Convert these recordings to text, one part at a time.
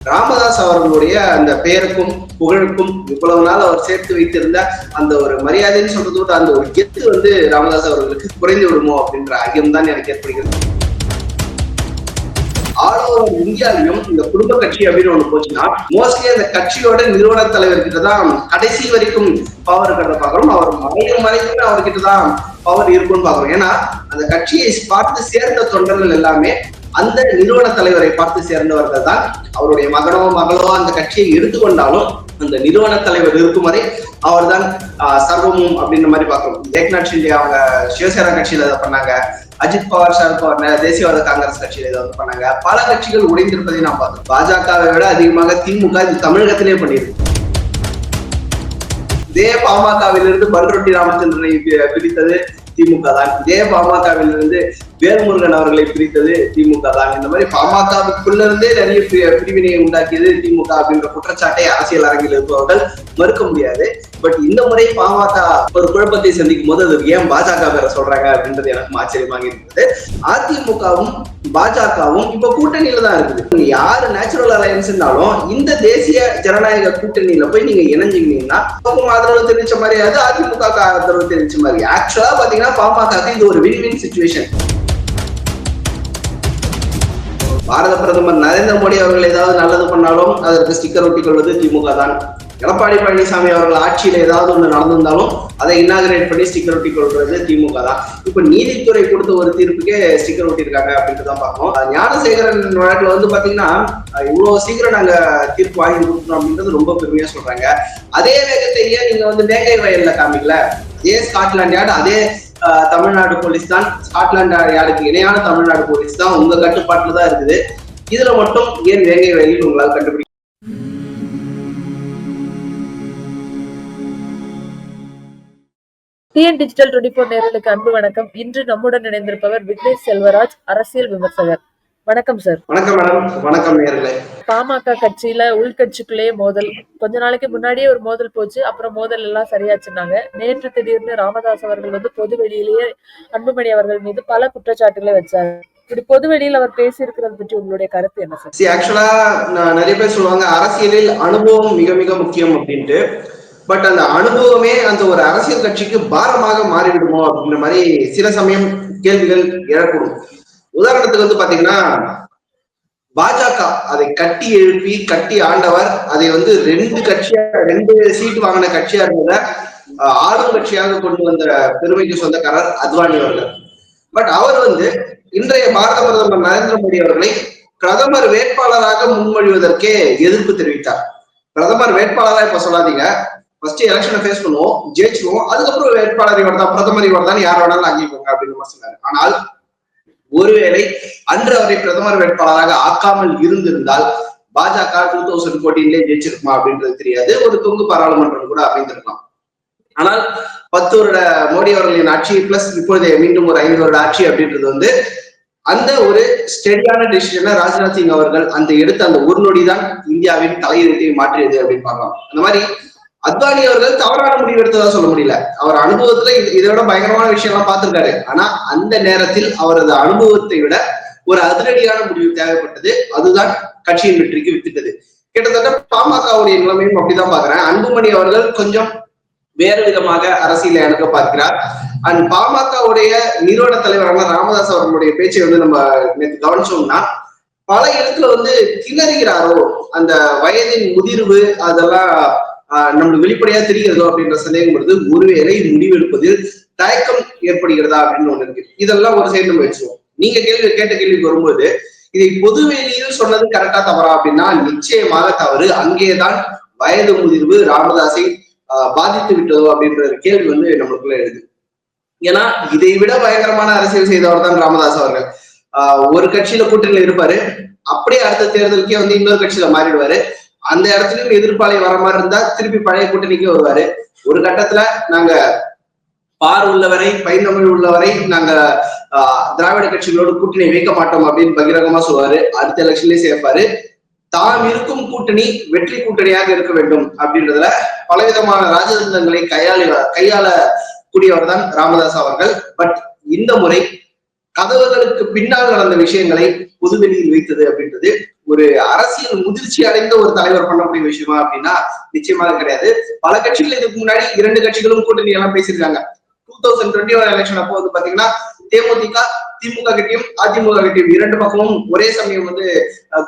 ராமதாஸ் அவர்களுடைய அந்த பெயருக்கும் புகழுக்கும் இவ்வளவு நாள் அவர் சேர்த்து வைத்திருந்த அந்த ஒரு மரியாதைன்னு சொல்றதை விட அந்த ஒரு கெத்து வந்து ராமதாஸ் அவர்களுக்கு குறைந்து விடுமோ அப்படின்ற ஐயம் தான் எனக்கு ஏற்படுகிறது. ஆல் ஓவர் இந்தியாவிலும் இந்த குடும்ப கட்சி அப்படின்னு ஒண்ணு போச்சுன்னா மோஸ்ட்லி அந்த கட்சியோட நிறுவன தலைவர்கிட்ட தான் கடைசி வரைக்கும் பவர் இருக்கிறத பாக்குறோம் அவர் மறையும் மறைக்கும் அவர்கிட்ட தான் பவர் இருக்கும்னு பாக்குறோம் ஏன்னா அந்த கட்சியை பார்த்து சேர்ந்த தொண்டர்கள் எல்லாமே அந்த நிறுவன தலைவரை பார்த்து சேர்ந்தவர்கள் தான் அவருடைய மகனோ மகளோ அந்த கட்சியை எடுத்துக்கொண்டாலும் அந்த நிறுவன தலைவர் இருக்கும் வரை அவர் தான் சர்வமும் அப்படின்ற மாதிரி பார்க்கிறோம். ஏக்நாத் ஷிண்டே அவங்க சிவசேனா கட்சியில இதை பண்ணாங்க. அஜித் பவார் சரத் பவார் தேசியவாத காங்கிரஸ் கட்சியில இதை வந்து பண்ணாங்க. பல கட்சிகள் உடைந்திருப்பதை நான் பார்த்தோம் பாஜகவை விட அதிகமாக திமுக இது தமிழகத்திலே பண்ணியிருக்கு. இதே பாமகவிலிருந்து பன்ருட்டி ராமச்சந்திரனை பிரித்தது திமுக தான். இதே பாமகவிலிருந்து வேல்முருகன் அவர்களை பிரித்தது திமுக தான். இந்த மாதிரி பாமகவுக்குள்ள இருந்தே நிறைய பிரிவினையை உண்டாக்கியது திமுக அப்படின்ற குற்றச்சாட்டை அரசியல் அரங்கில் இருப்பவர்கள் மறுக்க முடியாது. பட் இந்த முறை பாமக ஒரு குழப்பத்தை சந்திக்கும் போது அது ஏன் பாஜக பேர சொல்றாங்க அப்படின்றது எனக்கு ஆச்சரியமாக இருந்தது. அதிமுகவும் பாஜகவும் இப்ப கூட்டணியில தான் இருக்குது. யாரு நேச்சுரல் அலையன்ஸ்னாலும் இந்த தேசிய ஜனநாயக கூட்டணியில போய் நீங்க இணைஞ்சிங்கன்னா ஆதரவு தெரிவிச்ச மாதிரி அது அதிமுக ஆதரவு தெரிவிச்ச மாதிரி. ஆக்சுவலா பாத்தீங்கன்னா பாமக இது ஒரு வின் வின் சுச்சுவேஷன் பாரத பிரதமர் நரேந்திர மோடி அவர்கள் ஏதாவது நல்லது பண்ணாலும் அதற்கு ஸ்டிக்கர் ஒட்டிக் கொள்வது திமுக தான். எடப்பாடி பழனிசாமி அவர்கள் ஆட்சியில் ஏதாவது ஒன்று நடந்திருந்தாலும் அதை இன்னாகிரேட் பண்ணி ஸ்டிக்கர் ஒட்டி கொள்றது திமுக தான். இப்போ நீதித்துறை கொடுத்த ஒரு தீர்ப்புக்கே ஸ்டிக்கர் ஒட்டியிருக்காங்க அப்படின்ட்டு தான் பார்க்கணும் ஞானசேகரன் வழக்கில் வந்து பார்த்தீங்கன்னா இவ்வளோ சீக்கிரம் நாங்கள் தீர்ப்பு வாங்கி கொடுக்கணும் அப்படின்றது ரொம்ப பெருமையாக சொல்கிறாங்க அதே வேகத்தையே நீங்கள் வந்து மேகை வயலில் காமிக்கல? அதே ஸ்காட்லாண்ட் யார்டு அதே தமிழ்நாடு போலீஸ் தான். ஸ்காட்லாந்து யார்டுக்கு இணையான தமிழ்நாடு போலீஸ் தான் உங்கள் கட்டுப்பாட்டில் தான் இருக்குது. இதில் மட்டும் ஏன் வேங்கை வயலில் உங்களால் கண்டுபிடிக்க டிஎன் டிஜிட்டல் டுவெண்டி போர் நேரலுக்கு அன்பு வணக்கம். இன்று நம்முடன் இணைந்திருப்பவர் விக்னேஷ் செல்வராஜ் அரசியல் விமர்சகர். வணக்கம் சார் வணக்கம் மேடம் வணக்கம் நேர்களே. பாமக கட்சியில உள்கட்சிக்குள்ளேயே மோதல். கொஞ்ச நாளைக்கு முன்னாடியே ஒரு மோதல் போச்சு. அப்புறம் மோதல் எல்லாம் சரியாச்சுனாங்க நேற்று திடீர்னு ராமதாஸ் அவர்கள் வந்து பொது வெளியிலேயே அன்புமணி அவர்கள் மீது பல குற்றச்சாட்டுகளை வச்சாரு. இப்படி பொது வெளியில் அவர் பேசி இருக்கிறத பற்றி உங்களுடைய கருத்து என்ன சார் ஆக்சுவலா நிறைய பேர் சொல்லுவாங்க அரசியலில் அனுபவம் மிக மிக முக்கியம் அப்படின்ட்டு. பட் அந்த அனுபவமே அந்த ஒரு அரசியல் கட்சிக்கு பாரமாக மாறிவிடுமோ அப்படின்ற மாதிரி சில சமயம் கேள்விகள் எழக்கூடும் உதாரணத்துக்கு வந்து பாத்தீங்கன்னா பாஜக அதை கட்டி எழுப்பி கட்டி ஆண்டவர் அதை வந்து ரெண்டு கட்சியா ரெண்டு சீட் வாங்கின கட்சியா இருந்தத ஆளும் கட்சியாக கொண்டு வந்த பெருமைக்கு சொந்தக்காரர் அத்வானி அவர்கள். பட் அவர் வந்து இன்றைய பாரத பிரதமர் நரேந்திர மோடி அவர்களை பிரதமர் வேட்பாளராக முன்மொழிவதற்கே எதிர்ப்பு தெரிவித்தார். பிரதமர் வேட்பாளராக இப்ப சொல்லாதீங்க. ஃபர்ஸ்ட் எலெக்ஷனை ஃபேஸ் பண்ணுவோம் ஜெயிச்சிருவோம் அதுக்கப்புறம் வேட்பாளர் இவர் தான் பிரதமர் இவர் தான் யார் வேணாலும் அங்கீகோங்க அப்படின்னு சொன்னாரு ஆனால் ஒருவேளை அன்று அவரை பிரதமர் வேட்பாளராக ஆக்காமல் இருந்திருந்தால் பாஜக டூ தௌசண்ட் போர்டீன்லேயே ஜெயிச்சிருக்குமா அப்படின்றது தெரியாது. ஒரு தொங்கு பாராளுமன்றம் கூட அமைந்திருக்கலாம். ஆனால் பத்து வருட மோடி அவர்களின் ஆட்சி பிளஸ் இப்பொழுது மீண்டும் ஒரு ஐந்து வருட ஆட்சி அப்படின்றது வந்து அந்த ஒரு ஸ்டெடியான டிசிஷனை ராஜ்நாத் சிங் அவர்கள் அந்த எடுத்த அந்த ஒரு நொடி தான் இந்தியாவின் தலையெழுத்தை மாற்றியது அப்படின்னு பார்க்கலாம். அந்த மாதிரி அத்வானி அவர்கள் தவறான முடிவு எடுத்ததா சொல்ல முடியல. அவர் அனுபவத்துல இதை விட பயங்கரமான விஷயம் எல்லாம் பார்த்திருக்காரு. ஆனா அந்த நேரத்தில் அவரது அனுபவத்தை விட ஒரு அதிரடியான முடிவு தேவைப்பட்டது. அதுதான் கட்சியின் வெற்றிக்கு வித்துட்டது. கிட்டத்தட்ட பாமகவுடைய நிலைமையும் அப்படிதான் பாக்குறேன் அன்புமணி அவர்கள் கொஞ்சம் வேறு விதமாக அரசியலை அணுக பார்க்கிறார். அண்ட் பாமகவுடைய நிறுவன தலைவரான ராமதாஸ் அவர்களுடைய பேச்சை வந்து நம்ம நேற்று கவனிச்சோம்னா பல இடத்துல வந்து திணறுகிறாரோ அந்த வயதின் முதிர்வு அதெல்லாம் நம்மளுக்கு வெளிப்படையா தெரிகிறதோ அப்படின்ற சந்தேகம் வருது. ஒருவேளை முடிவெடுப்பதில் தயக்கம் ஏற்படுகிறதா அப்படின்னு ஒண்ணு இருக்கு. இதெல்லாம் ஒரு சைடு நம்ம வச்சுருவோம் நீங்க கேள்வி கேட்ட கேள்விக்கு வரும்போது இதை பொது வெளியில் சொன்னது கரெக்டா தவறா அப்படின்னா நிச்சயமாக தவறு. அங்கேதான் வயது முதிர்வு ராமதாஸை பாதித்து விட்டதோ அப்படின்ற கேள்வி வந்து நம்மளுக்குள்ள எழுது. ஏன்னா இதை விட பயங்கரமான அரசியல் செய்தவர் தான் ராமதாஸ் அவர்கள். ஒரு கட்சியில கூட்டணியில இருப்பாரு. அப்படியே அடுத்த தேர்தலுக்கே வந்து இன்னொரு கட்சியில மாறிடுவாரு. அந்த இடத்துலயும் எதிர்ப்பாளை வர மாதிரி இருந்தா திருப்பி பழைய கூட்டணிக்கு வருவாரு. ஒரு கட்டத்துல நாங்க பார் உள்ளவரை பைந்தமிழ் உள்ளவரை நாங்க திராவிட கட்சிகளோடு கூட்டணி வைக்க மாட்டோம் அப்படின்னு பகிரங்கமா சொல்லுவாரு. அடுத்த எலெக்ஷன்லயே சேர்ப்பாரு. தாம் இருக்கும் கூட்டணி வெற்றி கூட்டணியாக இருக்க வேண்டும் அப்படின்றதுல பலவிதமான ராஜதந்திரங்களை கையாள கையாள கூடியவர் தான் ராமதாஸ் அவர்கள். பட் இந்த முறை கதவுகளுக்கு பின்னால் நடந்த விஷயங்களை பொதுவெளியில் வைத்தது அப்படின்றது ஒரு அரசியல் முதிர்ச்சி அடைந்த ஒரு தலைவர் பண்ணக்கூடிய விஷயமா அப்படின்னா நிச்சயமாக கிடையாது. பல கட்சிகள் இதுக்கு முன்னாடி இரண்டு கட்சிகளும் கூட்டணி எல்லாம் பேசியிருக்காங்க. Two thousand twenty one election அப்போ வந்து பாத்தீங்கன்னா தேமுதிக திமுக கிட்டையும் அதிமுக கிட்டையும் இரண்டு பக்கமும் ஒரே சமயம் வந்து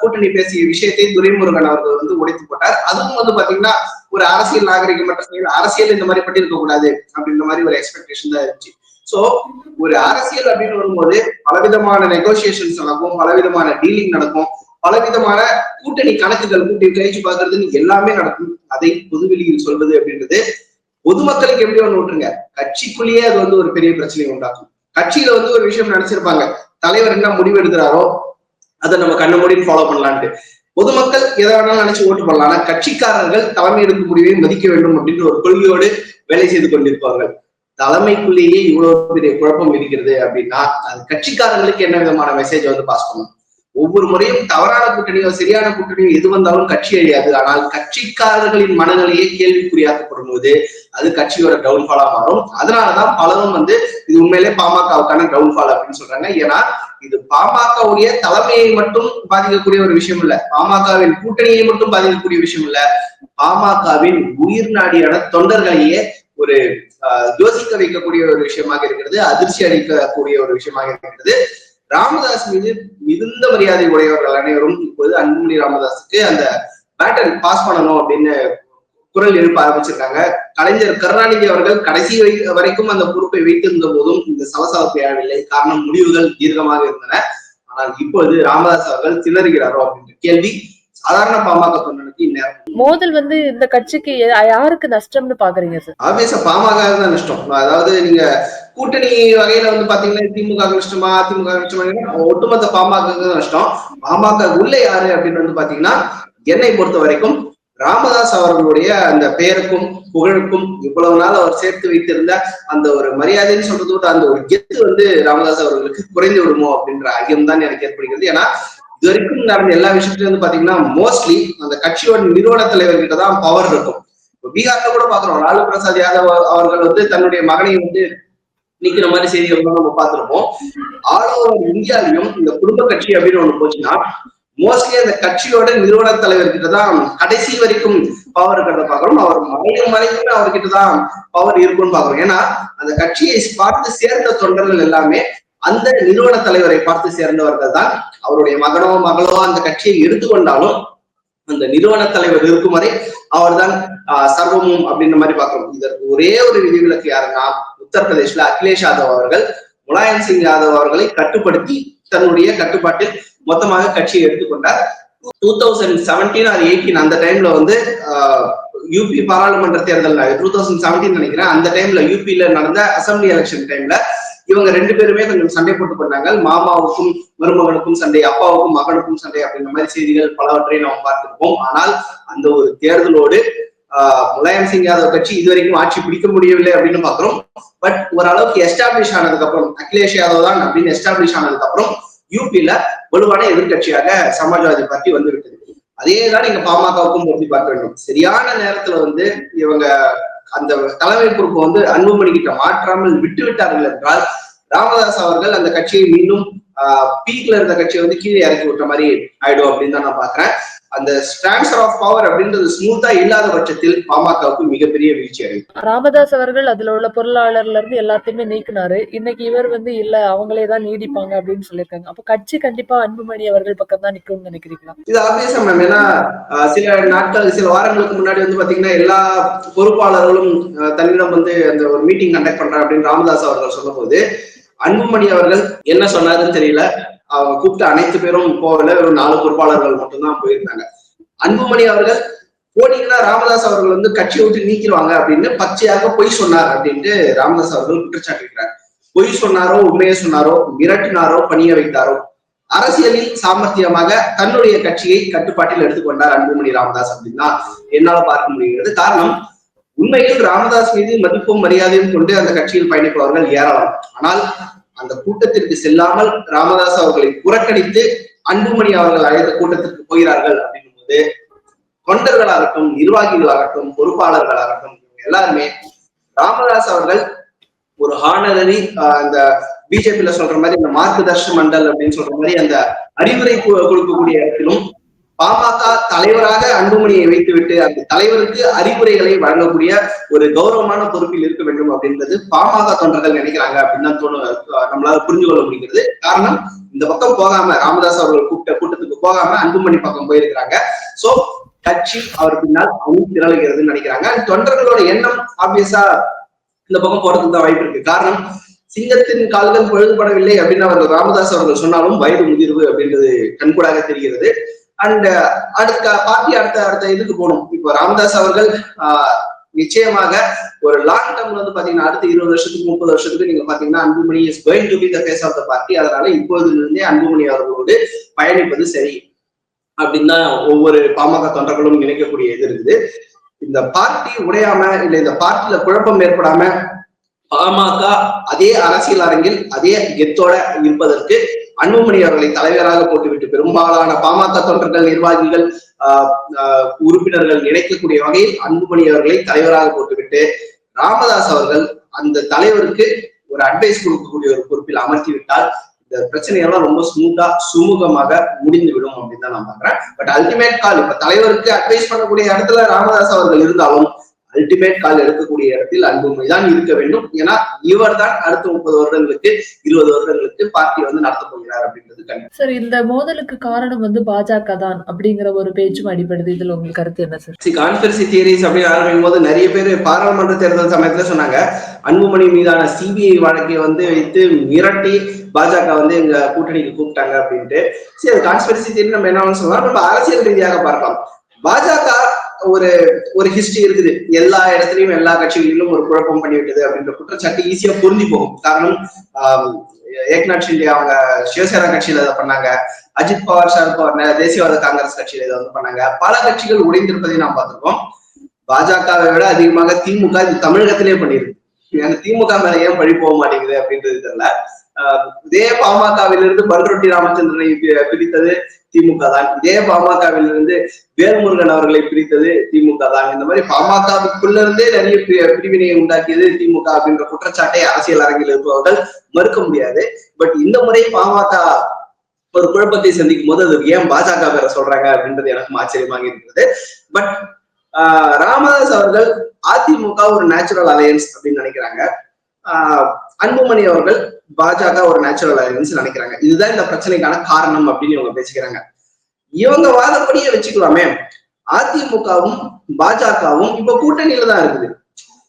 கூட்டணி பேசிய விஷயத்தை துரைமுருகன் அவர்கள் வந்து உடைத்து போட்டார். அதுவும் வந்து பாத்தீங்கன்னா ஒரு அரசியல் நாகரிகமற்ற செயல் அரசியல் இந்த மாதிரி பண்ணிருக்க கூடாது அப்படின்ற மாதிரி ஒரு எக்ஸ்பெக்டேஷன் தான் இருந்துச்சு. சோ ஒரு அரசியல் அப்படின்னு வரும்போது பலவிதமான நெகோசியேஷன்ஸ் நடக்கும் பலவிதமான டீலிங் நடக்கும் பலவிதமான கூட்டணி கணக்குகள் கூட்டி கழிச்சு பாக்குறதுன்னு எல்லாமே நடக்கும். அதை பொதுவெளியில் சொல்வது அப்படின்றது பொதுமக்களுக்கு எப்படி ஒண்ணு விட்டுருங்க கட்சிக்குள்ளேயே அது வந்து ஒரு பெரிய பிரச்சனையை உண்டாக்கும். கட்சியில வந்து ஒரு விஷயம் நினைச்சிருப்பாங்க. தலைவர் என்ன முடிவு எடுக்கிறாரோ அதை நம்ம கண்ணு மூடின்னு ஃபாலோ பண்ணலான்ட்டு. பொதுமக்கள் எதை வேணாலும் நினைச்சு ஓட்டு பண்ணலாம் ஆனா கட்சிக்காரர்கள் தலைமை எடுக்கும் முடிவை மதிக்க வேண்டும் அப்படின்ற ஒரு கொள்கையோடு வேலை செய்து கொண்டிருப்பார்கள். தலைமைக்குள்ளேயே இவ்வளவு பெரிய குழப்பம் இருக்கிறது அப்படின்னா அது கட்சிக்காரங்களுக்கு என்ன விதமான மெசேஜ் வந்து பாஸ் பண்ணும்? ஒவ்வொரு முறையும் தவறான கூட்டணியோ சரியான கூட்டணியோ எது வந்தாலும் கட்சி அழியாது. ஆனால் கட்சிக்காரர்களின் மனநிலையே கேள்விக்குறியாக்கப்படும் போது அது கட்சியோட டவுன்ஃபாலா மாறும். அதனாலதான் பலரும் வந்து இது உண்மையிலே பாமகவுக்கான டவுன்ஃபால் அப்படின்னு சொல்றாங்க. ஏன்னா இது பாமகவுடைய தலைமையை மட்டும் பாதிக்கக்கூடிய ஒரு விஷயம் இல்ல. பாமகவின் கூட்டணியை மட்டும் பாதிக்கக்கூடிய விஷயம் இல்ல. பாமகவின் உயிர் நாடியான தொண்டர்களையே ஒரு யோசிக்க வைக்கக்கூடிய ஒரு விஷயமாக இருக்கிறது அதிர்ச்சி அளிக்கக்கூடிய ஒரு விஷயமாக இருக்கிறது. ராமதாஸ் மீது மிகுந்த மரியாதை உடையவர்கள் அனைவரும் இப்போது அன்புமணி ராமதாஸுக்கு அந்த பேட்டன் பாஸ் பண்ணணும் அப்படின்னு குரல் எழுப்ப ஆரம்பிச்சிருக்காங்க. கலைஞர் கருணாநிதி அவர்கள் கடைசி வரை- வரைக்கும் அந்த பொறுப்பை வைத்திருந்த போதும் இந்த சலசலப்பு எழவில்லை காரணம் முடிவுகள் தீர்க்கமாக இருந்தன. ஆனால் இப்போது ராமதாஸ் அவர்கள் திணறுகிறாரோ அப்படின்ற கேள்வி சாதாரண பாமக தொண்டனுக்கு இந்நேரம். மோதல் வந்து இந்த கட்சிக்கு யாருக்கு நஷ்டம்னு பாக்குறீங்க சார் ஆபீஸ பாமக தான் நஷ்டம். அதாவது நீங்க கூட்டணி வகையில வந்து பாத்தீங்கன்னா திமுக நஷ்டமா அதிமுக நஷ்டமா ஒட்டுமொத்த பாமக நஷ்டம். பாமக உள்ள யாரு அப்படின்னு வந்து பாத்தீங்கன்னா என்னை பொறுத்த வரைக்கும் ராமதாஸ் அவர்களுடைய அந்த பெயருக்கும் புகழுக்கும் இவ்வளவு நாள் அவர் சேர்த்து வைத்திருந்த அந்த ஒரு மரியாதைன்னு சொல்றது விட அந்த ஒரு கெத்து வந்து ராமதாஸ் அவர்களுக்கு குறைந்து விடுமோ அப்படின்ற ஐயம் தான் எனக்கு ஏற்படுகிறது. ஏன்னா இது வரைக்கும் நடந்த எல்லா விஷயத்துலயும் வந்து பாத்தீங்கன்னா மோஸ்ட்லி அந்த கட்சியோட நிறுவன தலைவர்கிட்ட தான் பவர் இருக்கும். இப்ப பீகார்ல கூட பாக்குறோம். லாலு பிரசாத் யாதவ் அவர்கள் வந்து தன்னுடைய மகனை வந்து நிக்கிற மாதிரி செய்திகள் நம்ம பார்த்திருப்போம். ஆல் ஓவர் இந்தியாலையும் இந்த குடும்ப கட்சி அப்படின்னு ஒண்ணு போச்சுன்னா மோஸ்ட்லி அந்த கட்சியோட நிறுவன தலைவர்கிட்ட தான் கடைசி வரைக்கும் பவர் இருக்கிறத பாக்குறோம் அவர் மறையும் வரைக்கும் அவர்கிட்ட தான் பவர் இருக்கும்னு பாக்குறோம் ஏன்னா அந்த கட்சியை பார்த்து சேர்ந்த தொண்டர்கள் எல்லாமே அந்த நிறுவன தலைவரை பார்த்து சேர்ந்தவர்கள் தான் அவருடைய மகனோ மகளோ அந்த கட்சியை எடுத்துக்கொண்டாலும் அந்த நிறுவன தலைவர் இருக்கும் வரை அவர்தான் ஆஹ், சர்வமும் அப்படின்ற மாதிரி பார்க்கிறோம். இதற்கு ஒரே ஒரு விதிவிலக்கு யாருன்னா உத்தரப்பிரதேஷ்ல அகிலேஷ் யாதவ் அவர்கள். முலாயம் சிங் யாதவ் அவர்களை கட்டுப்படுத்தி தன்னுடைய கட்டுப்பாட்டில் மொத்தமாக கட்சியை எடுத்துக்கொண்டார். Two thousand seventeen or eighteen அந்த டைம்ல வந்து யூபி பாராளுமன்ற தேர்தல் டூ தௌசண்ட் செவன்டீன் நினைக்கிறேன் அந்த டைம்ல யூபியில நடந்த அசம்பிளி எலெக்ஷன் டைம்ல இவங்க ரெண்டு பேருமே கொஞ்சம் சண்டை போட்டு கொண்டாங்க மாமாவுக்கும் மருமகனுக்கும் சண்டை அப்பாவுக்கும் மகனுக்கும் சண்டை அப்படின்ற மாதிரி செய்திகள் பலவற்றை நாம் பார்த்திருப்போம். ஆனால் அந்த ஒரு தேர்தலோடு ஆஹ், முலாயம் சிங் யாதவ் கட்சி இதுவரைக்கும் ஆட்சி பிடிக்க முடியவில்லை அப்படின்னு பாக்குறோம் பட் ஓரளவுக்கு எஸ்டாப்ளிஷ் ஆனதுக்கு அப்புறம் அகிலேஷ் யாதவ் தான் அப்படின்னு எஸ்டாப்ளிஷ் ஆனதுக்கு அப்புறம் யூபியில வலுவான எதிர்க்கட்சியாக சமாஜ்வாதி பார்ட்டி வந்து விட்டது அதேதான் நீங்க பாமகவுக்கும் பொருத்தி பார்க்க வேண்டும். சரியான நேரத்துல வந்து இவங்க அந்த தலைமை பொறுப்பை வந்து அன்புமணி கிட்ட மாற்றாமல் விட்டு விட்டார்கள் என்றால் ராமதாஸ் அவர்கள் அந்த கட்சியை மீண்டும் பீக்ல இருந்த கட்சியை வந்து கீழே இறக்கி விட்ட மாதிரி ஆயிடும் அப்படின்னு தான் நான் பாக்குறேன் அந்த டிரான்ஸ்பர் ஆஃப் பவர் அப்படின்றது ஸ்மூத்தா இல்லாத பட்சத்தில் பாமகவுக்கு மிகப்பெரிய வீழ்ச்சி அடையும். ராமதாஸ் அவர்கள் அதுல உள்ள பொருளாளர்ல இருந்து எல்லாத்தையுமே நீக்கினாரு. இன்னைக்கு இவர் வந்து இல்ல அவங்களே தான் நீடிப்பாங்க அப்படின்னு சொல்லியிருக்காங்க. அப்ப கட்சி கண்டிப்பா அன்புமணி அவர்கள் பக்கம் தான் நிக்கும்னு நினைக்கிறீங்களா? இது ஆப்வியஸா மேம் ஏன்னா சில நாட்கள் சில வாரங்களுக்கு முன்னாடி வந்து பாத்தீங்கன்னா எல்லா பொறுப்பாளர்களும் தன்னிடம் வந்து அந்த ஒரு மீட்டிங் கண்டக்ட் பண்றேன் அப்படின்னு ராமதாஸ் அவர்கள் சொன்னபோது அன்புமணி அவர்கள் என்ன சொன்னாருன்னு தெரியல. அவங்க கூப்பிட்ட அனைத்து பேரும் போகல வெறும் நாலு பொறுப்பாளர்கள் மட்டும்தான் போயிருந்தாங்க. அன்புமணி அவர்கள் போனீங்கன்னா ராமதாஸ் அவர்கள் வந்து கட்சியை விட்டு நீக்கிடுவாங்க அப்படின்னு பச்சையாக பொய் சொன்னார் அப்படின்ட்டு ராமதாஸ் அவர்கள் குற்றச்சாட்டுகிறார் பொய் சொன்னாரோ உண்மையை சொன்னாரோ மிரட்டினாரோ பணிய வைத்தாரோ அரசியலில் சாமர்த்தியமாக தன்னுடைய கட்சியை கட்டுப்பாட்டில் எடுத்துக்கொண்டார் அன்புமணி ராமதாஸ் அப்படின்னா என்னால பார்க்க முடிகிறது. காரணம் உண்மையில் ராமதாஸ் மீது மதிப்பும் மரியாதையும் கொண்டு அந்த கட்சியில் பயணிப்பவர்கள் ஏராளம். ஆனால் அந்த கூட்டத்திற்கு செல்லாமல் ராமதாஸ் அவர்களை புறக்கணித்து அன்புமணி அவர்கள் அழைத்த கூட்டத்திற்கு போகிறார்கள் அப்படின்னும் போது தொண்டர்களாகட்டும் நிர்வாகிகளாகட்டும் பொறுப்பாளர்களாகட்டும் எல்லாருமே ராமதாஸ் அவர்கள் ஒரு ஹானரரி அந்த பிஜேபியில சொல்ற மாதிரி இந்த மார்க்கதர்ஷ மண்டல் அப்படின்னு சொல்ற மாதிரி அந்த அறிவுரை கொடுக்கக்கூடிய இடத்திலும் பாமக தலைவராக அன்புமணியை வைத்துவிட்டு அந்த தலைவருக்கு அறிவுரைகளை வழங்கக்கூடிய ஒரு கௌரவமான பொறுப்பில் இருக்க வேண்டும் அப்படின்றது பாமக தொண்டர்கள் நினைக்கிறாங்க அப்படின்னு தான் தோணு நம்மளால புரிஞ்சு கொள்ள முடிகிறது. காரணம் இந்த பக்கம் போகாம ராமதாஸ் அவர்கள் கூப்பிட்ட கூட்டத்துக்கு போகாம அன்புமணி பக்கம் போயிருக்கிறாங்க. சோ கட்சி அவர் பின்னால் அவங்க திரளுகிறதுன்னு நினைக்கிறாங்க. தொண்டர்களோட எண்ணம் ஆப்வியஸா இந்த பக்கம் போறதுக்கு தான் வாய்ப்பு இருக்கு. காரணம் சிங்கத்தின் கால்கள் பழுதுபடவில்லை அப்படின்னு அவர்கள் ராமதாஸ் அவர்கள் சொன்னாலும் வயது முதிர்வு அப்படின்றது கண்கூடாக தெரிகிறது. அண்ட் அடுத்த பார்ட்டி அடுத்த அடுத்த இதுக்கு போகணும். இப்போ ராமதாஸ் அவர்கள் நிச்சயமாக ஒரு லாங் டேர்ம்ல வந்து பாத்தீங்கன்னா அடுத்த இருபது வருஷத்துக்கு முப்பது வருஷத்துக்கு நீங்க பாத்தீங்கன்னா Anbumani is going to be the face of the party அதனால இப்போதிலிருந்தே அன்புமணி அவர்களோடு பயணிப்பது சரி. அப்படின்னு தான் ஒவ்வொரு பாமக தொண்டர்களும் நினைக்கக்கூடிய இது இருக்குது. இந்த பார்ட்டி உடையாம இல்ல இந்த பார்ட்டியில குழப்பம் ஏற்படாம பாமக அதே அரசியல் அரங்கில் அதே கெத்தோட இருப்பதற்கு அன்புமணி அவர்களை தலைவராக போட்டுவிட்டு பெரும்பாலான பாமக தொண்டர்கள் நிர்வாகிகள் ஆஹ், உறுப்பினர்கள் நினைக்கக்கூடிய வகையில் அன்புமணி அவர்களை தலைவராக போட்டுவிட்டு ராமதாஸ் அவர்கள் அந்த தலைவருக்கு ஒரு அட்வைஸ் கொடுக்கக்கூடிய ஒரு பொறுப்பில் அமர்த்தி விட்டால் இந்த பிரச்சனையெல்லாம் ரொம்ப ஸ்மூத்தா சுமூகமாக முடிந்து விடும் அப்படின்னு தான் நான் பாக்குறேன் பட் அல்டிமேட் கால் இப்ப தலைவருக்கு அட்வைஸ் பண்ணக்கூடிய இடத்துல ராமதாஸ் அவர்கள் இருந்தாலும் அல்டிமேட் கால் எடுக்கக்கூடிய இடத்தில் அன்புமணி தான் இருக்க வேண்டும். ஏன்னா இவர் தான் அடுத்த முப்பது வருடங்களுக்கு இருபது வருடங்களுக்கு பார்ட்டி வந்து நடத்த போகிறார் அப்படின்றது கண்டிப்பா. சார் இந்த மோதலுக்கு காரணம் வந்து பாஜக தான் அப்படிங்கிற ஒரு பேச்சும் அடிப்படுது இதுல உங்களுக்கு கருத்து என்ன சார் கான்ஸ்பிரசி தியரிஸ் அப்படின்னு ஆரம்பிக்கும் போது நிறைய பேர் பாராளுமன்ற தேர்தல் சமயத்துல சொன்னாங்க அன்புமணி மீதான சிபிஐ வழக்கை வந்து வைத்து மிரட்டி பாஜக வந்து எங்க கூட்டணிக்கு கூப்பிட்டாங்க அப்படின்ட்டு. சரி கான்ஸ்பிரசி தியரி நம்ம என்ன சொல்லலாம். நம்ம அரசியல் ரீதியாக பார்க்கலாம். பாஜக ஒரு ஒரு ஹிஸ்டரி இருக்குது. எல்லா இடத்துலயும் எல்லா கட்சிகளிலும் ஒரு குழப்பம் பண்ணி விட்டது அப்படின்ற குற்றச்சாட்டு ஈஸியா பொருந்தி போகும். காரணம் ஆஹ், ஏக்நாத் ஷிண்டே அவங்க சிவசேனா கட்சியில இதை பண்ணாங்க. அஜித் பவார் சார் பவார் தேசியவாத காங்கிரஸ் கட்சியில இதை வந்து பண்ணாங்க. பல கட்சிகள் உடைந்திருப்பதை நாம் பார்த்திருக்கோம். பாஜகவை விட அதிகமாக திமுக இது தமிழகத்திலே பண்ணிருக்கு திமுக மேல ஏன் பழி போக மாட்டேங்குது அப்படின்றது தெரியல. இதே பாமகவிலிருந்து பன்ரொட்டி ராமச்சந்திரனை பிரித்தது திமுக தான். இதே பாமகவிலிருந்து வேல்முருகன் அவர்களை பிரித்தது திமுக தான். இந்த மாதிரி பாமகவுக்குள்ள இருந்தே நிறைய பிரிவினையை உண்டாக்கியது திமுக அப்படின்ற குற்றச்சாட்டை அரசியல் அரங்கில் இருப்பவர்கள் மறுக்க முடியாது. பட் இந்த முறை பாமக ஒரு குழப்பத்தை சந்திக்கும் போது அது ஏன் பாஜக பேர சொல்றாங்க அப்படின்றது எனக்கும் ஆச்சரியமாக இருக்கிறது. பட் ராமதாஸ் அவர்கள் அதிமுக ஒரு நேச்சுரல் அலையன்ஸ் அப்படின்னு நினைக்கிறாங்க. ஆஹ் அன்புமணி அவர்கள் பாஜக ஒரு நேச்சுரல் அலையன்ஸ் நினைக்கிறாங்க. இதுதான் இந்த பிரச்சனைக்கான காரணம் அப்படின்னு இவங்க பேசிக்கிறாங்க. இவங்க வாதப்படியே வச்சுக்கலாமே. அதிமுகவும் பாஜகவும் இப்ப கூட்டணியில தான் இருக்குது.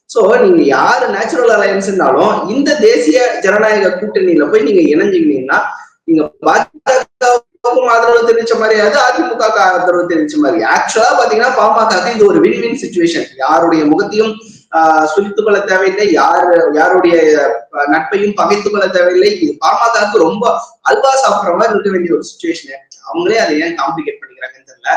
சோ நீங்க யாரு நேச்சுரல் அலையன்ஸ்னாலும் இந்த தேசிய ஜனநாயக கூட்டணியில போய் நீங்க இணைஞ்சுக்கிட்டீங்கன்னா நீங்க பாஜகவுக்கும் ஆதரவு தெரிவிச்ச மாதிரி அதிமுக ஆதரவு தெரிவிச்ச மாதிரி. ஆக்சுவலா பாத்தீங்கன்னா பாமக இது ஒரு வின் வின் சுச்சுவேஷன் யாருடைய முகத்தையும் சுழித்துக் கொள்ள தேவையில்லை. யாரு யாருடைய நட்பையும் பகைத்துக் கொள்ள தேவையில்லை. இது பாமகக்கு ரொம்ப அல்வா சாப்பிட்ற மாதிரி இருக்க வேண்டிய ஒரு சுச்சுவேஷன் அவங்களே அதை ஏன் காம்ப்ளிகேட் பண்ணிக்கிறாங்கன்னு தெரியல.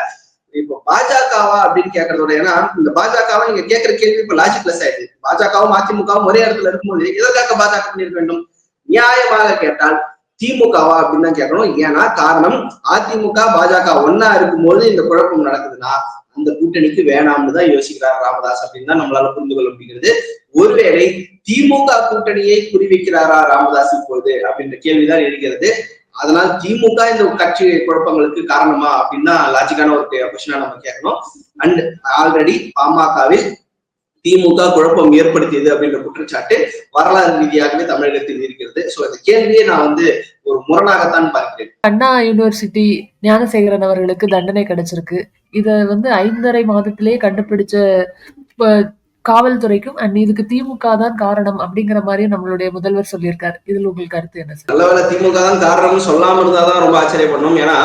இப்போ பாஜகவா அப்படின்னு கேட்கறதோட ஏன்னா இந்த பாஜகவை நீங்க கேட்கிற கேள்வி இப்ப லாஜிக்லெஸ் ஆயிடுது. பாஜகவும் அதிமுகவும் ஒரே இடத்துல இருக்கும்போது எதற்காக பாஜக பண்ணிருக்க வேண்டும்? நியாயமாக கேட்டால் திமுகவா அப்படின்னு தான் கேட்கணும். ஏன்னா காரணம் அதிமுக பாஜக ஒன்னா இருக்கும்போது இந்த குழப்பம் நடக்குதுன்னா அந்த கூட்டணிக்கு வேணாம்னு தான் யோசிக்கிறார் ராமதாஸ் அப்படின்னு தான் நம்மளால புரிந்து கொள்ள முடிகிறது. ஒருவேளை திமுக கூட்டணியை குறிவைக்கிறாரா ராமதாஸ் இப்போது அப்படின்ற கேள்விதான் இருக்கிறது அதனால் திமுக இந்த கட்சி குழப்பங்களுக்கு காரணமா அப்படின்னு தான் லாஜிக்கான ஒரு கொஸ்டினா நம்ம கேட்கணும். அண்ட் ஆல்ரெடி பாமகவில் திமுக குழப்பம் ஏற்படுத்தியது அப்படின்ற குற்றச்சாட்டு வரலாறு ரீதியாகவே தமிழகத்தில் இருக்கிறது. சோ அந்த கேள்வியை நான் வந்து ஒரு முரணாகத்தான் பார்க்கிறேன். அண்ணா யூனிவர்சிட்டி ஞானசேகரன் அவர்களுக்கு தண்டனை கிடைச்சிருக்கு. இத வந்து ஐந்தரை மாதத்திலேயே கண்டுபிடிச்ச காவல்துறைக்கும் அண்ட் இதுக்கு திமுக தான் காரணம் அப்படிங்கிற மாதிரி நம்மளுடைய முதல்வர் சொல்லியிருக்காரு. இதுல உங்களுக்கு கருத்து என்ன சார்? நல்ல திமுக தான் காரணம்னு சொல்லாம இருந்தாதான் ரொம்ப ஆச்சரியப்படணும். ஏன்னா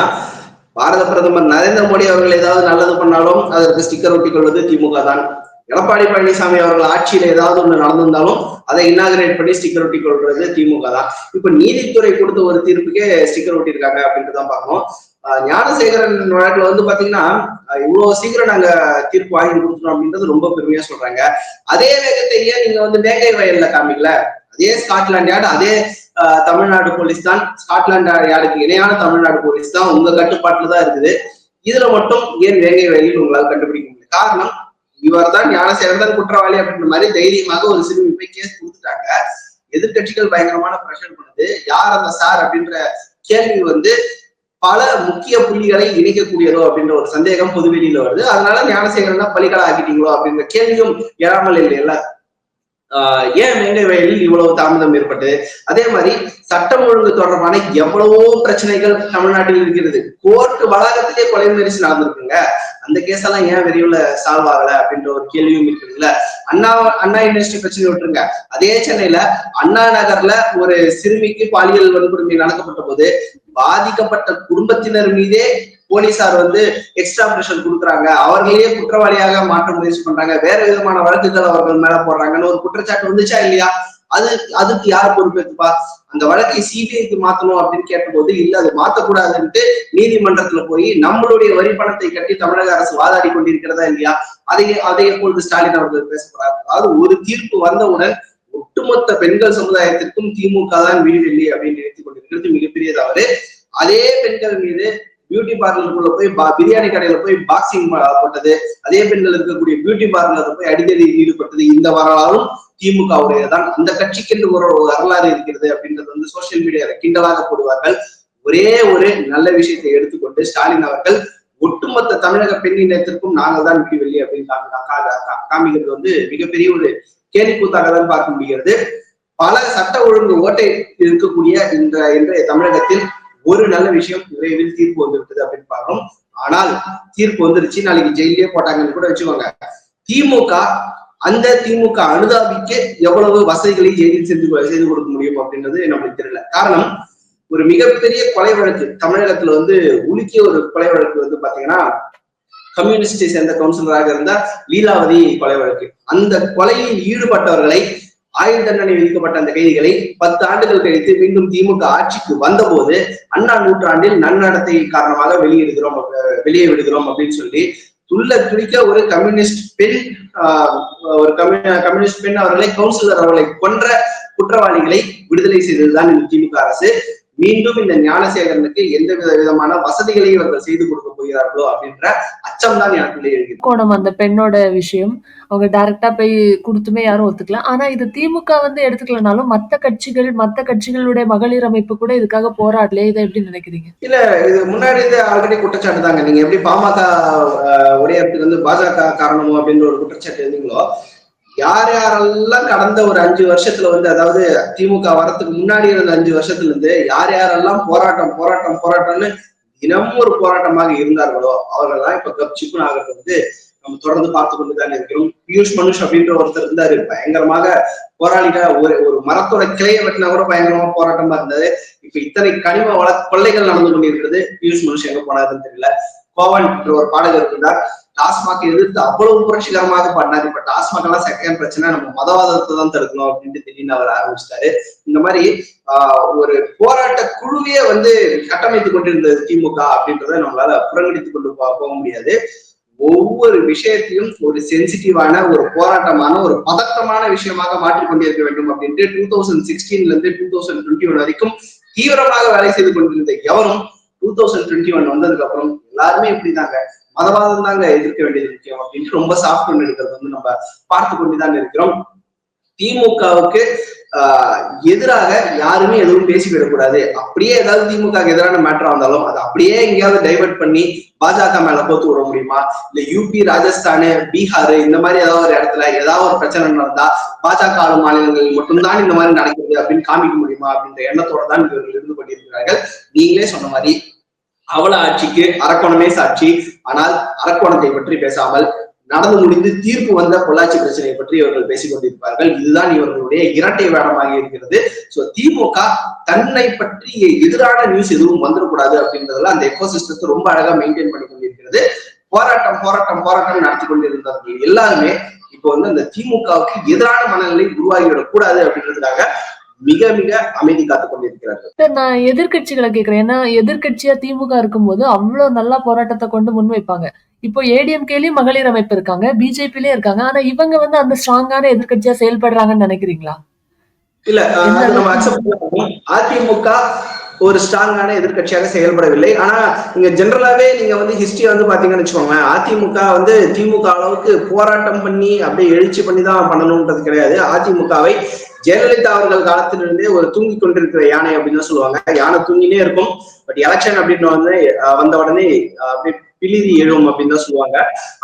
பாரத பிரதமர் நரேந்திர மோடி அவர்கள் ஏதாவது நல்லது பண்ணாலும் அதற்கு ஸ்டிக்கர் ஒட்டிக் கொள்வது திமுக தான். எடப்பாடி பழனிசாமி அவர்கள் ஆட்சியில ஏதாவது ஒண்ணு நடந்திருந்தாலும் அதை இன்னாகிரேட் பண்ணி ஸ்டிக்கர் ஒட்டி கொள்றது திமுக தான். இப்ப நீதித்துறை கொடுத்த ஒரு தீர்ப்புக்கே ஸ்டிக்கர் ஒட்டியிருக்காங்க அப்படின்ட்டு தான் பார்க்கணும் ஞானசேகரன் வழக்குல வந்து பாத்தீங்கன்னா இவ்வளவு சீக்கிரம் நாங்க தீர்ப்பு வாங்கி கொடுத்துட்டோம் அப்படின்றது ரொம்ப பெருமையா சொல்றாங்க. அதே வேகத்தையே நீங்க வந்து மேங்கை வயல்ல காமிக்கல. அதே ஸ்காட்லாண்ட் யார்டு அதே தமிழ்நாடு போலீஸ் தான். ஸ்காட்லாண்ட் யாருக்கு இணையான தமிழ்நாடு போலீஸ் தான். உங்க கட்டுப்பாட்டுல தான் இருக்குது. இதுல மட்டும் ஏன் வேங்கை வயலில் உங்களால் கண்டுபிடிக்க முடியல? காரணம் இவர் தான் ஞானசேகரன் தான் குற்றவாளி அப்படின்ற மாதிரி தைரியமாக ஒரு சிறுமி போய் கேஸ் கொடுத்துட்டாங்க. எதிர்க்கட்சிகள் பயங்கரமான பிரஷர் பண்ணுது. யார் அந்த சார் அப்படின்ற கேள்வி வந்து பல முக்கிய புள்ளிகளை இணைக்கக்கூடியதோ அப்படின்ற ஒரு சந்தேகம் பொதுவெளியில வருது. அதனால ஞானசேகரன் தான் பலிகளாக ஆக்கிட்டீங்களோ அப்படின்ற கேள்வியும் எழாமல் இல்லைல்ல ஆஹ் ஏன் மேங்கை வயலில் இவ்வளவு தாமதம் ஏற்பட்டது? அதே மாதிரி சட்டம் ஒழுங்கு தொடர்பான எவ்வளவோ பிரச்சனைகள் தமிழ்நாட்டில் இருக்கிறது. கோர்ட் வளாகத்திலே கொலை முயற்சி நடந்திருக்குங்க. அந்த கேஸ் எல்லாம் ஏன் விரைவில் சால்வ் ஆகல அப்படின்ற ஒரு கேள்வியும் இருக்குதுல்ல. அண்ணா அண்ணா யூனிவர்சிட்டி பிரச்சனை விட்டுருங்க. அதே சென்னையில அண்ணா நகர்ல ஒரு சிறுமிக்கு பாலியல் வன்கொடுமை நடக்கப்பட்ட போது பாதிக்கப்பட்ட குடும்பத்தினர் மீதே போலீசார் வந்து எக்ஸ்ட்ரா பிரஷர் கொடுக்குறாங்க. அவர்களையே குற்றவாளியாக மாற்ற முயற்சி பண்றாங்க. வேற விதமான வழக்குகள் அவர்கள் மேல போடுறாங்கன்னு ஒரு குற்றச்சாட்டு வந்துச்சா இல்லையா? அது அதுக்கு யார் பொறுப்பேற்றுப்பா அந்த வழக்கை சிபிஐக்கு மாத்தணும் அப்படின்னு கேட்டபோது இல்ல அது மாத்தக்கூடாதுன்ட்டு நீதிமன்றத்துல போய் நம்மளுடைய வரி பணத்தை கட்டி தமிழக அரசு வாதாடி கொண்டிருக்கிறதா இல்லையா? அதை அதை எப்பொழுது ஸ்டாலின் அவர்கள் பேசப்படாது? அதாவது ஒரு தீர்ப்பு வந்தவுடன் ஒட்டுமொத்த பெண்கள் சமுதாயத்திற்கும் திமுக தான் வீடில்லை அப்படின்னு நினைத்துக் கொண்டிருக்கிறது. மிகப்பெரிய தவறு அதே பெண்கள் மீது பியூட்டி பார்லருக்குள்ள போய் பா- பிரியாணி கடையில போய் பாக்ஸிங் போட்டது அதே பெண்கள் இருக்கக்கூடிய பியூட்டி பார்லர் போய் அடிக்கடி ஈடுபட்டது. இந்த வரலாறும் திமுகவுடைய தான் அந்த கட்சிக்கென்று ஒரு வரலாறு இருக்கிறது அப்படின்றது வந்து சோசியல் மீடியால கிண்டலாக போடுவார்கள். ஒரே ஒரு நல்ல விஷயத்தை எடுத்துக்கொண்டு ஸ்டாலின் அவர்கள் ஒட்டுமொத்த தமிழக பெண் இனத்திற்கும் நாங்கள் தான் விடிவெள்ளி அப்படின்னு காமிக்கிறது வந்து மிகப்பெரிய ஒரு கேலிக்கூத்தாக தான் பார்க்க முடிகிறது. பல சட்ட ஒழுங்கு ஓட்டை இருக்கக்கூடிய இந்த இன்றைய தமிழகத்தில் ஒரு நல்ல விஷயம் விரைவில் தீர்ப்பு வந்துவிட்டது அப்படின்னு பார்க்கிறோம் ஆனால் தீர்ப்பு வந்துருச்சு. நாளைக்கு ஜெயிலே போட்டாங்கன்னு கூட வச்சுக்கோங்க. திமுக அந்த திமுக அனுதாபிக்க எவ்வளவு வசதிகளை ஜெயிலில் செஞ்சு செய்து கொடுக்க முடியும் அப்படின்றது நம்மளுக்கு தெரியல. காரணம் ஒரு மிகப்பெரிய கொலை வழக்கு தமிழகத்துல வந்து உலுக்கிய ஒரு கொலை வழக்கு வந்து பாத்தீங்கன்னா கம்யூனிஸ்டை சேர்ந்த கவுன்சிலராக இருந்த லீலாவதி கொலை வழக்கு. அந்த கொலையில் ஈடுபட்டவர்களை ஆயுள் தண்டனை விதிக்கப்பட்ட அந்த கைதிகளை பத்து ஆண்டுகள் கழித்து மீண்டும் திமுக ஆட்சிக்கு வந்தபோது அண்ணா நூற்றாண்டில் நன்னடத்தை காரணமாக வெளியிடுகிறோம் வெளியே விடுகிறோம் அப்படின்னு சொல்லி துள்ள துடிக்க ஒரு கம்யூனிஸ்ட் பெண் ஒரு கம்யூனிஸ்ட் பெண் அவர்களை கவுன்சிலர் அவர்களை கொன்ற குற்றவாளிகளை விடுதலை செய்ததுதான் இந்த திமுக அரசு. மீண்டும் இந்த ஞானசேகரனுக்கு எந்த வித விதமான வசதிகளையும் இவர்கள் செய்து கொடுக்க போகிறார்களோ அப்படின்ற அச்சம் தான் எனக்குள்ளே கோணம் அந்த பெண்ணோட விஷயம். அவங்க டைரக்டா போய் கொடுத்துமே யாரும் ஒத்துக்கல. ஆனா இது திமுக வந்து எடுத்துக்கலனாலும் மத்த கட்சிகள் மத்த கட்சிகளுடைய மகளிர் அமைப்பு கூட இதுக்காக போராடலையே இதை எப்படி நினைக்கிறீங்க? இல்ல இது முன்னாடி இருந்து ஆல்ரெடி குற்றச்சாட்டு தாங்க. நீங்க எப்படி பாமக உடையறதுக்கு வந்து பாஜக காரணமோ அப்படின்ற ஒரு குற்றச்சாட்டு இருந்தீங்களோ யார் யாரெல்லாம் கடந்த ஒரு அஞ்சு வருஷத்துல வந்து அதாவது திமுக வரத்துக்கு முன்னாடி இருந்த அஞ்சு வருஷத்துல இருந்து யார் யாரெல்லாம் போராட்டம் போராட்டம் போராட்டம்னு தினமும் ஒரு போராட்டமாக இருந்தார்களோ அவர்கள் தான் இப்ப கப்சிப்புன்னு ஆகிறது வந்து நம்ம தொடர்ந்து பார்த்து கொண்டுதான் இருக்கிறோம். பியூஷ் மனுஷ் அப்படின்ற ஒருத்தர் இருந்தாரு. பயங்கரமாக போராளிகள் ஒரு ஒரு மரத்தோட கிளையை வெட்டினா கூட பயங்கரமா போராட்டமா இருந்தது இப்ப இத்தனை கனிம வள கொள்ளைகள் நடந்து கொண்டிருக்கிறது. பியூஷ் மனுஷ் எங்க போனாருன்னு தெரியல. கோவன் என்ற ஒரு பாடகர் இருந்தார். டாஸ்மாக் எதிர்த்து அவ்வளவு புரட்சிகரமாக பண்ணாரு இப்ப டாஸ்மாக் எல்லாம் செகண்ட் பிரச்சனை நம்ம மதவாதத்தை தான் தடுக்கணும் அப்படின்ட்டு திடீர்னு அவர் ஆரம்பிச்சிட்டாரு. இந்த மாதிரி ஆஹ் ஒரு போராட்ட குழுவே வந்து கட்டமைத்து கொண்டிருந்தது திமுக அப்படின்றத நம்மளால புறங்கணித்து கொண்டு போக முடியாது. ஒவ்வொரு விஷயத்தையும் ஒரு சென்சிட்டிவான ஒரு போராட்டமான ஒரு பதட்டமான விஷயமாக மாற்றிக் கொண்டிருக்க வேண்டும் அப்படின்ட்டு டூ தௌசண்ட் சிக்ஸ்டீன்ல இருந்து டூ தௌசண்ட் டுவெண்ட்டி ஒன் வரைக்கும் தீவிரமாக வேலை செய்து கொண்டிருந்த எவரும் டூ தௌசண்ட் டுவெண்ட்டி ஒன் வந்ததுக்கு அப்புறம் எல்லாருமே இப்படிதாங்க. மதவாதம் தாங்க எதிர்க்க வேண்டியது முக்கியம் அப்படின்ட்டு ரொம்ப சாஃப்ட் பண்ணி எடுக்கிறது வந்து நம்ம பார்த்து கொண்டுதான் இருக்கிறோம். திமுகவுக்கு ஆஹ் எதிராக யாருமே எதுவும் பேசிவிடக்கூடாது அப்படியே ஏதாவது திமுக எதிரான மேட்டரா இருந்தாலும் அதை அப்படியே எங்கேயாவது டைவர்ட் பண்ணி பாஜக மேல போத்து விட முடியுமா? இல்ல யூபி ராஜஸ்தானு பீகார் இந்த மாதிரி ஏதாவது ஒரு இடத்துல ஏதாவது ஒரு பிரச்சனை நடந்தா பாஜக ஆளும் மாநிலங்களில் மட்டும்தான் இந்த மாதிரி நடக்குது அப்படின்னு காமிக்க முடியுமா அப்படின்ற எண்ணத்தோட தான் இவர்கள் இருந்து கொண்டிருக்கிறார்கள். நீங்களே சொன்ன மாதிரி அவல ஆட்சிக்கு அரக்கோணமே சாட்சி. ஆனால் அரக்கோணத்தை பற்றி பேசாமல் நடந்து முடிந்து தீர்ப்பு வந்த பொள்ளாச்சி பிரச்சனையை பற்றி இவர்கள் பேசிக் கொண்டிருப்பார்கள் இதுதான் இவர்களுடைய இரட்டை வேடமாக இருக்கிறது. சோ திமுக தன்னை பற்றி எதிரான நியூஸ் எதுவும் வந்துடக்கூடாது அப்படின்றதுல அந்த எக்கோசிஸ்டத்தை ரொம்ப அழகா மெயின்டைன் பண்ணி கொண்டிருக்கிறது. போராட்டம் போராட்டம் போராட்டம் நடத்தி கொண்டிருந்தவர்கள் எல்லாருமே இப்போ வந்து அந்த திமுகவுக்கு எதிரான மனநிலை உருவாகிவிடக் கூடாது அப்படின்றதுக்காக மிக மிக அமைதி காத்துக் கொண்டிருக்கிறார்கள் நான் எதிர்க்கட்சிகளை கேக்குறேன் ஏன்னா எதிர்க்கட்சியா திமுக இருக்கும்போது அவ்வளவு நல்லா போராட்டத்தை கொண்டு முன்வைப்பாங்க இப்போ ஏடிஎம்கேலயும் மகளிர் அமைப்பு இருக்காங்க பிஜேபிலயும் இருக்காங்க. ஆனா இவங்க வந்து அந்த ஸ்ட்ராங்கான எதிர்க்கட்சியா செயல்படுறாங்கன்னு நினைக்கிறீங்களா? இல்ல நம்ம அக்செப்ட் அதிமுக ஒரு ஸ்ட்ராங்கான எதிர்க்கட்சியாக செயல்படவில்லை. ஆனா நீங்க ஜெனரலாவே நீங்க வந்து ஹிஸ்டரி வந்து பாத்தீங்கன்னு வச்சுக்கோங்களேன். அதிமுக வந்து திமுக அளவுக்கு போராட்டம் பண்ணி அப்படியே எழுச்சி பண்ணி தான் பண்ணணும்ன்றது கிடையாது. அதிமுகவை ஜெயலலிதா அவர்கள் காலத்திலிருந்தே ஒரு தூங்கி கொண்டிருக்கிற யானை அப்படின்னு தான் சொல்லுவாங்க. யானை தூங்கினே இருக்கும். பட் எலெக்ஷன் அப்படின்னு வந்து வந்த உடனே அப்படியே பிளிதி எழும் அப்படின்னு தான் சொல்லுவாங்க.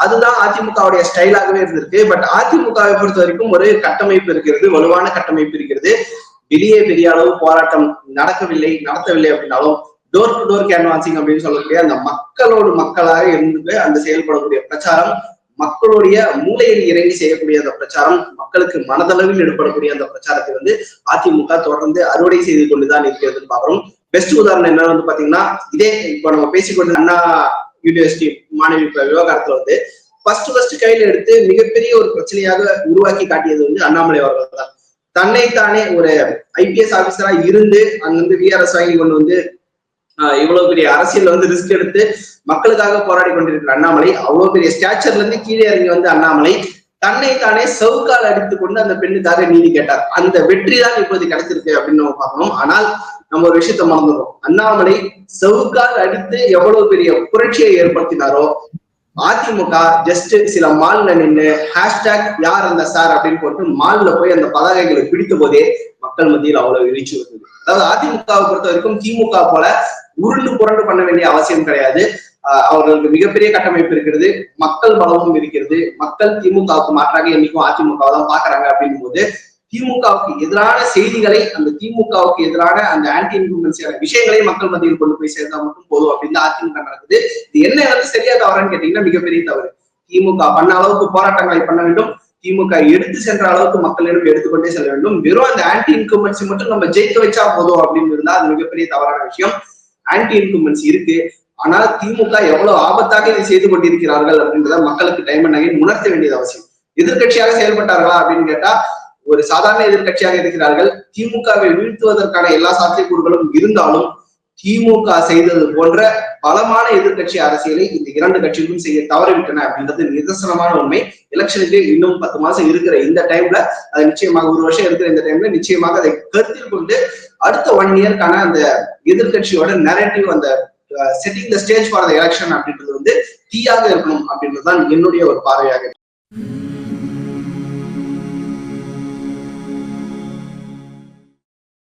அதுதான் அதிமுகவுடைய ஸ்டைலாகவே இருந்திருக்கு. பட் அதிமுகவை பொறுத்த வரைக்கும் ஒரு கட்டமைப்பு இருக்கிறது வலுவான கட்டமைப்பு இருக்கிறது. வெளியே பெரிய அளவு போராட்டம் நடக்கவில்லை நடத்தவில்லை அப்படின்னாலும் டோர் டு டோர் கேன்வாசிங் அப்படின்னு சொல்லக்கூடிய அந்த மக்களோடு மக்களாக இருந்து அந்த செயல்படக்கூடிய பிரச்சாரம் மக்களுடைய மூளையில் இறங்கி செய்யக்கூடிய அந்த பிரச்சாரம் மக்களுக்கு மனதளவில் ஏற்படக்கூடிய அந்த பிரச்சாரத்தை வந்து அதிமுக தொடர்ந்து அறுவடை செய்து கொண்டுதான் இருக்கிறதுன்னு பாக்குறோம் பெஸ்ட் உதாரணம் என்ன வந்து பாத்தீங்கன்னா இதே இப்ப நம்ம பேசிக்கொண்டு அண்ணா யூனிவர்சிட்டி மாணவி விவகாரத்துல வந்து ஃபர்ஸ்ட் ஃபர்ஸ்ட் கையில எடுத்து மிகப்பெரிய ஒரு பிரச்சனையாக உருவாக்கி காட்டியது வந்து அண்ணாமலை அவர்கள் தான். தன்னைத்தானே ஒரு ஐபிஎஸ் ஆபீசரா இருந்து அங்க வந்து விஆர்எஸ் வாங்கி கொண்டு வந்து இவ்வளவு பெரிய அரசியல் வந்து ரிஸ்க் எடுத்து மக்களுக்காக போராடி கொண்டிருக்கிற அண்ணாமலை அவ்வளவு பெரிய ஸ்டாச்சர்ல இருந்து கீழே இறங்கி வந்து அண்ணாமலை தன்னை தானே சவுக்கால் அடித்துக் கொண்டு அந்த பெண்ணுக்காக நீதி கேட்டார். அந்த வெற்றி தான் இப்போது கிடைச்சிருக்கு அப்படின்னு நம்ம பார்க்கணும். ஆனால் நம்ம ஒரு விஷயத்த மறந்துடும் அண்ணாமலை சவுக்கால் அடித்து எவ்வளவு பெரிய புரட்சியை ஏற்படுத்தினாரோ அதிமுக ஜஸ்ட் சில மால்ல நின்று ஹேஷ்டாக் யார் அந்த சார் அப்படின்னு போட்டு மால்ல போய் அந்த பதாகைகளை பிடித்த போதே மக்கள் மத்தியில் அவ்வளவு எழுச்சி வந்தது அதாவது அதிமுகவை பொறுத்த வரைக்கும் திமுக போல உருண்டு புரண்டு பண்ண வேண்டிய அவசியம் கிடையாது. அவர்களுக்கு மிகப்பெரிய கட்டமைப்பு இருக்கிறது. மக்கள் பலமும் இருக்கிறது. மக்கள் திமுகவுக்கு மாற்றாக என்னைக்கும் அதிமுகவை தான் பாக்குறாங்க அப்படின்னும் போது திமுகவுக்கு எதிரான செய்திகளை அந்த திமுகவுக்கு எதிரான அந்த ஆன்டி இன்குமென்சியான விஷயங்களை மக்கள் மத்தியில் கொண்டு போய் சேர்த்தா மட்டும் போதும் அப்படின்னு அதிமுக நடக்குது. இது என்ன வந்து சரியா தவறான்னு கேட்டீங்கன்னா மிகப்பெரிய தவறு. திமுக பண்ண அளவுக்கு போராட்டங்களை பண்ண வேண்டும். திமுக எடுத்து சென்ற அளவுக்கு மக்களிடம் எடுத்துக்கொண்டே செல்ல வேண்டும். வெறும் அந்த ஆன்டி இன்குமென்சி மட்டும் நம்ம ஜெயிக்க வச்சா போதும் அப்படின்னு இருந்தா அது மிகப்பெரிய தவறான விஷயம். ஆன்டி இன்குமென்சி இருக்கு. ஆனால் திமுக எவ்வளவு ஆபத்தாக இதை செய்து கொண்டிருக்கிறார்கள் அப்படின்றத மக்களுக்கு டைம் அண்ட் அகைன் உணர்த்த வேண்டியது அவசியம். எதிர்க்கட்சியாக செயல்பட்டார்களா அப்படின்னு கேட்டா ஒரு சாதாரண எதிர்க்கட்சியாக இருக்கிறார்கள். திமுகவை வீழ்த்துவதற்கான எல்லா சாத்தியக்கூறுகளும் இருந்தாலும் திமுக செய்தது போன்ற பலமான எதிர்க்கட்சி அரசியலை இந்த இரண்டு கட்சிகளும் செய்ய தவறிவிட்டன அப்படின்றது நிதர்சனமான உண்மை. எலெக்ஷனுக்கு இன்னும் பத்து மாசம் இருக்கிற இந்த டைம்ல அது நிச்சயமாக ஒரு வருஷம் இருக்கிற இந்த டைம்ல நிச்சயமாக அதை கருத்தில் கொண்டு அடுத்த ஒன் இயர்க்கான அந்த எதிர்க்கட்சியோட நரேட்டிவ் அந்த setting the stage for the election அப்படின்றது வந்து தீயாக இருக்கணும் அப்படின்றதுதான் என்னுடைய ஒரு பார்வையாக